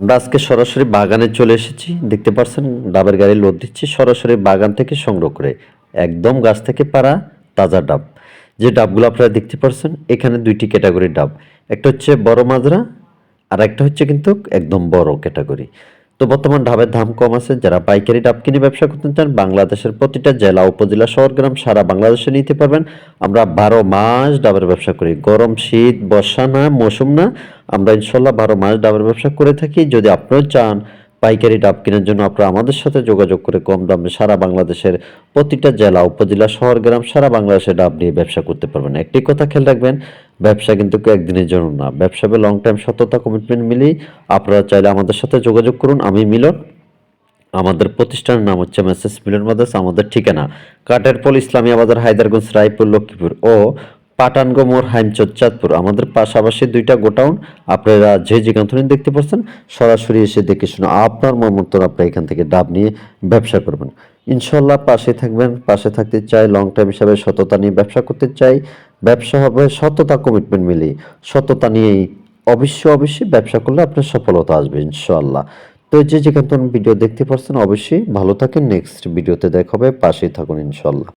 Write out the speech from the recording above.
আমরা আজকে সরাসরি বাগানে চলে এসেছি। দেখতে পাচ্ছেন ডাবের গাড়ি লোড দিচ্ছি। সরাসরি বাগান থেকে সংগ্রহ করে একদম গাছ থেকে পারা তাজা ডাব। যে ডাবগুলো আপনারা দেখতে পাচ্ছেন এখানে দুইটি ক্যাটাগরির ডাব। একটা হচ্ছে বড় মাজরা আর একটা হচ্ছে কিন্তু একদম বড় ক্যাটাগরি। তো বর্তমান ডাবের দাম কম আছে। যারা পাইকারি ডাব কিনে ব্যবসা করতে চান, বাংলাদেশের প্রতিটা জেলা, উপজেলা শহর গ্রাম সারা বাংলাদেশে নিতে পারবেন। আমরা বারো মাস ডাবের ব্যবসা করি। গরম শীত, বর্ষা না, মৌসুম না, আমরা ইনশাল্লাহ বারো মাস ডাবের ব্যবসা করে থাকি। যদি আপনারাও চান পাইকারি ডাব কেনার জন্য, আপনারা আমাদের সাথে যোগাযোগ করে কম দামে সারা বাংলাদেশের প্রতিটা জেলা, উপজেলা শহর গ্রাম সারা বাংলাদেশে ডাব নিয়ে ব্যবসা করতে পারবেন। একটি কথা খেয়াল রাখবেন ব্যবসা কিন্তু একদিনের জন্য না। ব্যবসা লং টাইম সততা কমিটমেন্ট মিলেই। আপনারা চাইলে আমাদের সাথে যোগাযোগ করুন। আমি মিলন। আমাদের প্রতিষ্ঠানের নাম হচ্ছে মেসেজ মিলন মাদাস আমাদের ঠিকানা। কাটেরপল ইসলামী বাজার, হায়দারগঞ্জ, রায়পুর, লক্ষ্মীপুর ও পাটানগো মোড় হাইমচর, চাঁদপুর। আমাদের পাশাপাশি দুইটা গোটাউন আপনারা যে যেখান থেকে দেখতে পাচ্ছেন, সরাসরি এসে দেখে শুনে আপনার মন মতন আপনি এখান থেকে ডাব নিয়ে ব্যবসা করবেন। ইনশাল্লাহ পাশে থাকবেন। পাশে থাকতে চাই লং টাইম হিসাবে সততা নিয়ে ব্যবসা করতে চাই। ব্যবসা হবে, সততা কমিটমেন্ট মিলে। সততা নিয়েই অবশ্যই অবশ্যই ব্যবসা করলে আপনার সফলতা আসবে ইনশাল্লাহ তো যে যেখান ভিডিও দেখতে পারছেন, অবশ্যই ভালো থাকেন। নেক্সট ভিডিওতে দেখা হবে, পাশেই থাকুন ইনশাল্লাহ